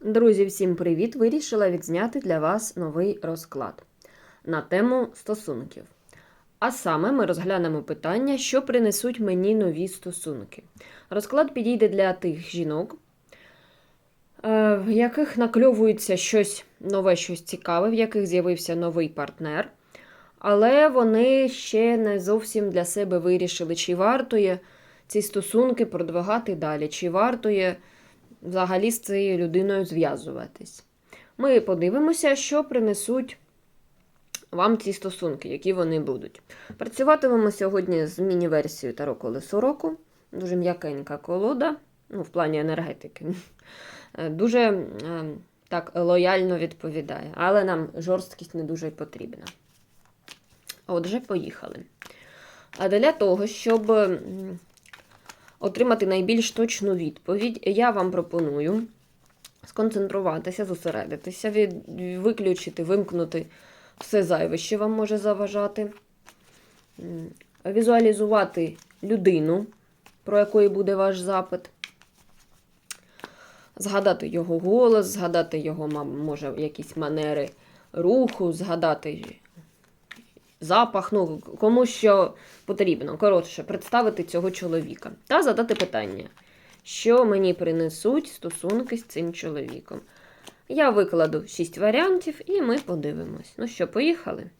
Друзі, всім привіт! Вирішила відзняти для вас новий розклад на тему стосунків. А саме ми розглянемо питання, що принесуть мені нові стосунки. Розклад підійде для тих жінок, е, в яких накльовується щось нове, щось цікаве, в яких з'явився новий партнер, але вони ще не зовсім для себе вирішили, чи вартує ці стосунки продвигати далі, чи вартує взагалі з цією людиною зв'язуватись. Ми подивимося, що принесуть вам ці стосунки, які вони будуть. Працюватимемо сьогодні з міні-версією Таро колесо року. Дуже м'якенька колода, ну, в плані енергетики. Е, Дуже е, так лояльно відповідає, але нам жорсткість не дуже потрібна. Отже, поїхали. А для того, щоб отримати найбільш точну відповідь, я вам пропоную сконцентруватися, зосередитися, від, виключити, вимкнути все зайве, що вам може заважати, візуалізувати людину, про якої буде ваш запит, згадати його голос, згадати його, може, якісь манери руху, згадати запах, ну, кому що потрібно. Коротше, представити цього чоловіка та задати питання, що мені принесуть стосунки з цим чоловіком. Я викладу 6 варіантів і ми подивимось. Ну що, поїхали?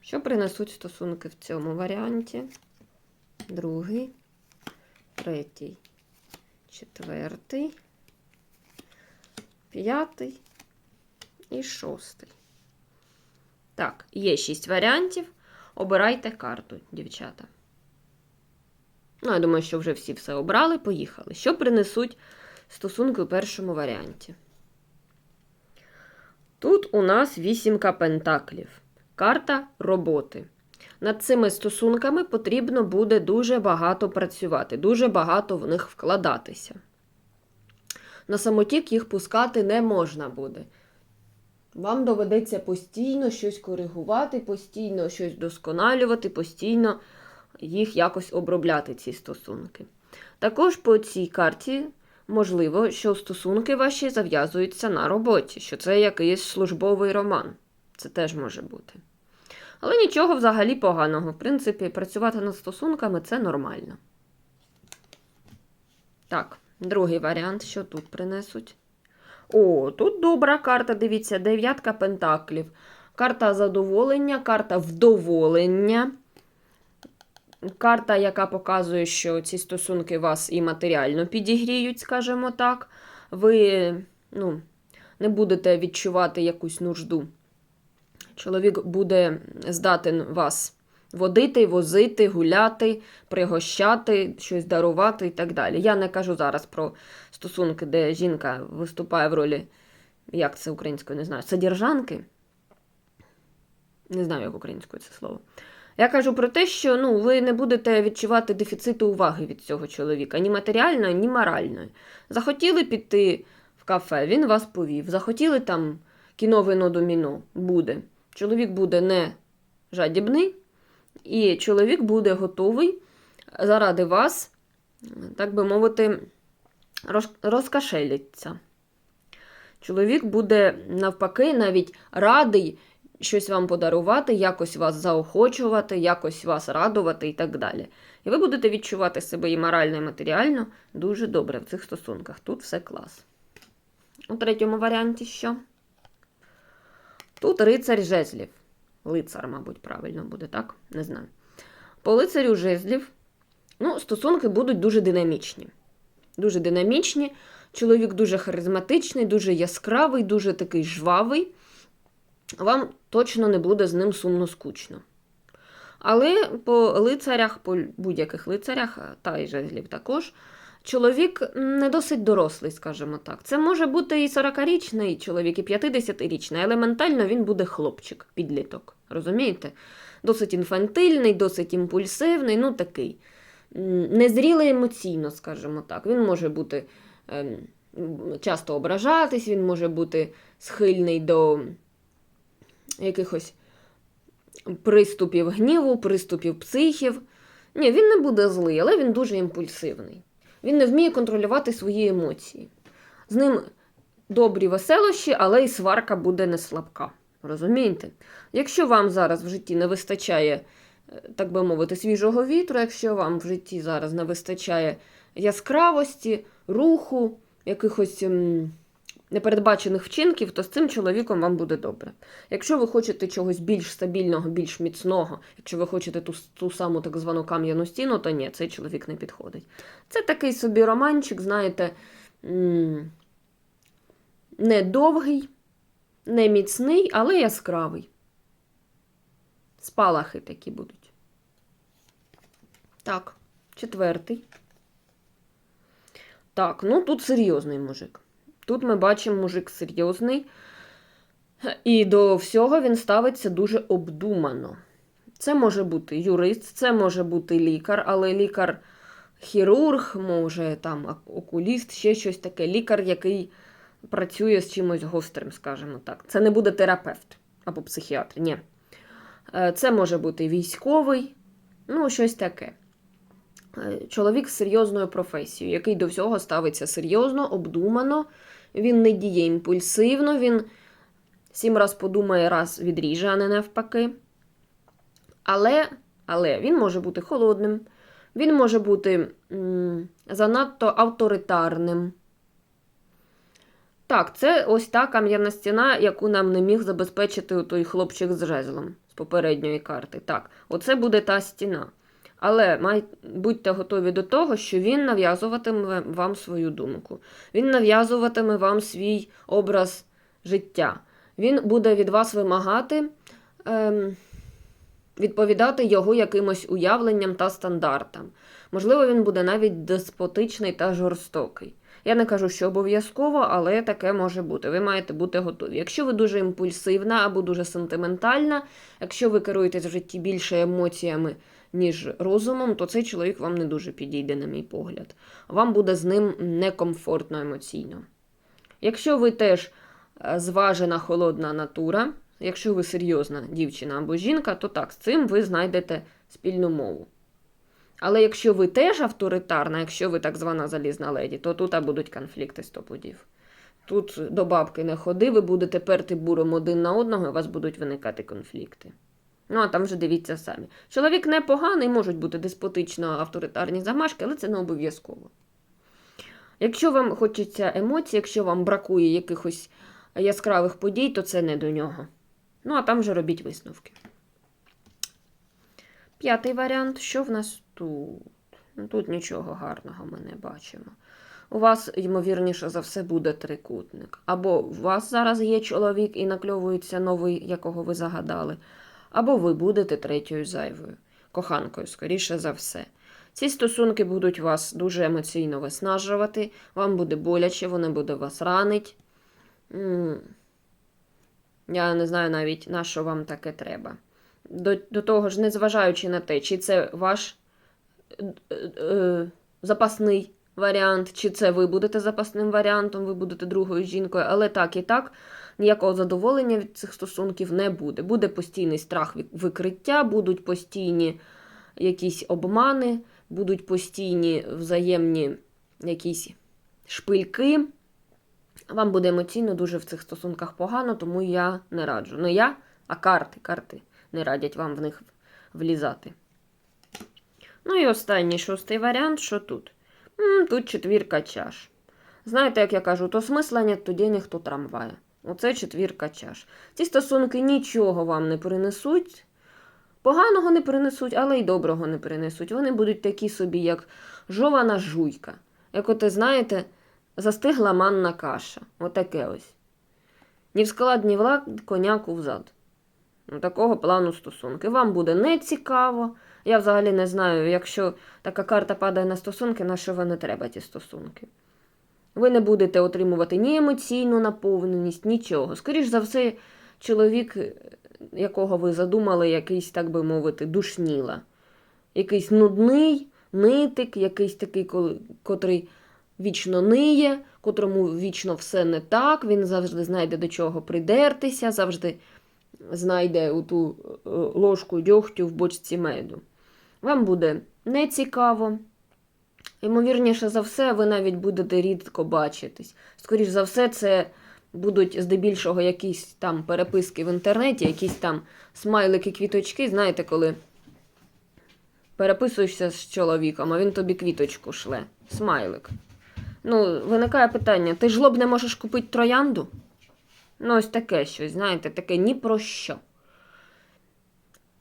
Що принесуть стосунки в цьому варіанті? Другий, третій, четвертий, п'ятий і шостий. Так, є шість варіантів. Обирайте карту, дівчата. Ну, я думаю, що вже всі все обрали. Поїхали. Що принесуть стосунки у першому варіанті? Тут у нас вісімка пентаклів. Карта роботи. Над цими стосунками потрібно буде дуже багато працювати, дуже багато в них вкладатися. На самотік їх пускати не можна буде. Вам доведеться постійно щось коригувати, постійно щось досконалювати, постійно їх якось обробляти, ці стосунки. Також по цій карті можливо, що стосунки ваші зав'язуються на роботі, що це якийсь службовий роман. Це теж може бути. Але нічого взагалі поганого. В принципі, працювати над стосунками це нормально. Так, другий варіант, що тут принесуть. О, тут добра карта, дивіться, дев'ятка пентаклів. Карта задоволення, карта вдоволення. Карта, яка показує, що ці стосунки вас і матеріально підігріють, скажімо так. Ви ну, не будете відчувати якусь нужду. Чоловік буде здатен вас водити, возити, гуляти, пригощати, щось дарувати і так далі. Я не кажу зараз про стосунки, де жінка виступає в ролі, як це українською, не знаю, содержанки. Не знаю, як українською це слово. Я кажу про те, що ну, ви не будете відчувати дефіциту уваги від цього чоловіка, ні матеріальної, ні моральної. Захотіли піти в кафе, він вас повів. Захотіли там кіно вино доміно, буде. Чоловік буде не жадібний, і чоловік буде готовий заради вас, так би мовити, роз- розкашелиться. Чоловік буде навпаки навіть радий щось вам подарувати, якось вас заохочувати, якось вас радувати і так далі. І ви будете відчувати себе і морально, і матеріально дуже добре в цих стосунках. Тут все клас. У третьому варіанті що? Тут рицарь жезлів. Лицар, мабуть, правильно буде, так? Не знаю. По лицарю жезлів, ну, стосунки будуть дуже динамічні. Дуже динамічні. Чоловік дуже харизматичний, дуже яскравий, дуже такий жвавий. Вам точно не буде з ним сумно скучно. Але по лицарях, по будь-яких лицарях, та й жезлів також, чоловік не досить дорослий, скажімо так. Це може бути і 40-річний чоловік, і 50-річний, але ментально він буде хлопчик, підліток. Розумієте? Досить інфантильний, досить імпульсивний, ну такий. Незрілий емоційно, скажімо так. Він може бути ем, часто ображатись, він може бути схильний до якихось приступів гніву, приступів психів. Ні, він не буде злий, але він дуже імпульсивний. Він не вміє контролювати свої емоції. З ним добрі веселощі, але і сварка буде не слабка. Розумієте? Якщо вам зараз в житті не вистачає, е, так би мовити, свіжого вітру, якщо вам в житті зараз не вистачає яскравості, руху, якихось непередбачених вчинків, то з цим чоловіком вам буде добре. Якщо ви хочете чогось більш стабільного, більш міцного, якщо ви хочете ту, ту саму так звану кам'яну стіну, то ні, цей чоловік не підходить. Це такий собі романчик, знаєте, не довгий, не міцний, але яскравий. Спалахи такі будуть. Так, четвертий. Так, ну тут серйозний мужик. Тут ми бачимо мужик серйозний. І до всього він ставиться дуже обдумано. Це може бути юрист, це може бути лікар, але лікар-хірург, може там окуліст, ще щось таке. Лікар, який працює з чимось гострим, скажімо так. Це не буде терапевт або психіатр. Ні. Е, Це може бути військовий, ну, щось таке. Чоловік з серйозною професією, який до всього ставиться серйозно, обдумано, він не діє імпульсивно, він сім раз подумає, раз відріже, а не навпаки. Але, але він може бути холодним, він може бути м, занадто авторитарним. Так, це ось та кам'яна стіна, яку нам не міг забезпечити той хлопчик з жезлом з попередньої карти. Так, оце буде та стіна. Але май, будьте готові до того, що він нав'язуватиме вам свою думку. Він нав'язуватиме вам свій образ життя. Він буде від вас вимагати ем, відповідати його якимось уявленням та стандартам. Можливо, він буде навіть деспотичний та жорстокий. Я не кажу, що обов'язково, але таке може бути. Ви маєте бути готові. Якщо ви дуже імпульсивна або дуже сентиментальна, якщо ви керуєтесь в житті більше емоціями, ніж розумом, то цей чоловік вам не дуже підійде, на мій погляд. Вам буде з ним некомфортно емоційно. Якщо ви теж е, зважена холодна натура, якщо ви серйозна дівчина або жінка, то так, з цим ви знайдете спільну мову. Але якщо ви теж авторитарна, якщо ви так звана залізна леді, то тут будуть конфлікти стопудів. Тут до бабки не ходи, ви будете перти буром один на одного, і у вас будуть виникати конфлікти. Ну, а там вже дивіться самі. Чоловік непоганий, можуть бути деспотично авторитарні замашки, але це не обов'язково. Якщо вам хочеться емоцій, якщо вам бракує якихось яскравих подій, то це не до нього. Ну, а там вже робіть висновки. П'ятий варіант. Що в нас тут? Ну, Тут нічого гарного ми не бачимо. У вас, ймовірніше за все, буде трикутник. Або у вас зараз є чоловік і накльовується новий, якого ви загадали, або ви будете третьою зайвою, коханкою, скоріше за все. Ці стосунки будуть вас дуже емоційно виснажувати, вам буде боляче, вони буде вас ранить. Я не знаю навіть, на що вам таке треба. До, до того ж, незважаючи на те, чи це ваш запасний варіант, чи це ви будете запасним варіантом, ви будете другою жінкою, але так і так, ніякого задоволення від цих стосунків не буде. Буде постійний страх викриття, будуть постійні якісь обмани, будуть постійні взаємні якісь шпильки. Вам буде емоційно дуже в цих стосунках погано, тому я не раджу. Не я, а карти. Карти не радять вам в них влізати. Ну і останній шостий варіант, що тут? М, тут четвірка чаш. Знаєте, як я кажу, то смисла нет, то денег. Оце четвірка чаш. Ці стосунки нічого вам не принесуть. Поганого не принесуть, але й доброго не принесуть. Вони будуть такі собі, як жована жуйка. Як оте, знаєте, застигла манна каша. Отаке ось. Ні в склад, ні в коняку взад. Такого плану стосунки. Вам буде не цікаво. Я взагалі не знаю, якщо така карта падає на стосунки, на що вони треба, ті стосунки. Ви не будете отримувати ні емоційну наповненість, нічого. Скоріш за все, чоловік, е, якого ви задумали, якийсь, так би мовити, душніла. Якийсь нудний, нитик, якийсь такий, котрий вічно ниє, котрому вічно все не так, він завжди знайде до чого придертися, завжди знайде у ту е, ложку дьогтю в бочці меду. Вам буде нецікаво, Ймовірніше за все, ви навіть будете рідко бачитись. Скоріш за все, це будуть здебільшого якісь там переписки в інтернеті, якісь там смайлики, квіточки. Знаєте, коли переписуєшся з чоловіком, а він тобі квіточку шле. Смайлик. Ну, виникає питання: ти ж лоб не можеш купити троянду? Ну, ось таке щось, знаєте, таке ні про що.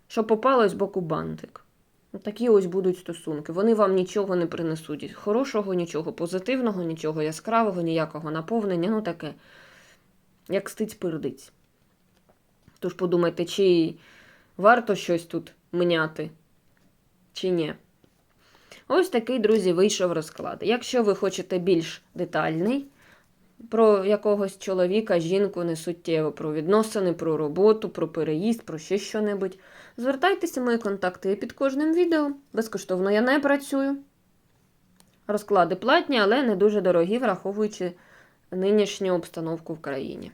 Що попалось з боку бантик. Такі ось будуть стосунки. Вони вам нічого не принесуть. Хорошого, нічого, позитивного, нічого яскравого, ніякого наповнення. Ну таке, як стиць-пердиць. Тож подумайте, чи варто щось тут міняти, чи ні. Ось такий, друзі, вийшов розклад. Якщо ви хочете більш детальний, про якогось чоловіка, жінку не суттєво, про відносини, про роботу, про переїзд, про ще що-небудь. Звертайтеся, мої контакти є під кожним відео. Безкоштовно я не працюю. Розклади платні, але не дуже дорогі, враховуючи нинішню обстановку в країні.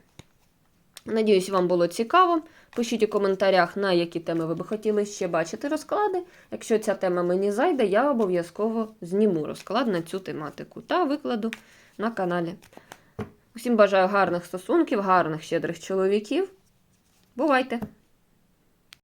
Надіюсь, вам було цікаво. Пишіть у коментарях, на які теми ви би хотіли ще бачити розклади. Якщо ця тема мені зайде, я обов'язково зніму розклад на цю тематику та викладу на каналі. Усім бажаю гарних стосунків, гарних щедрих чоловіків. Бувайте!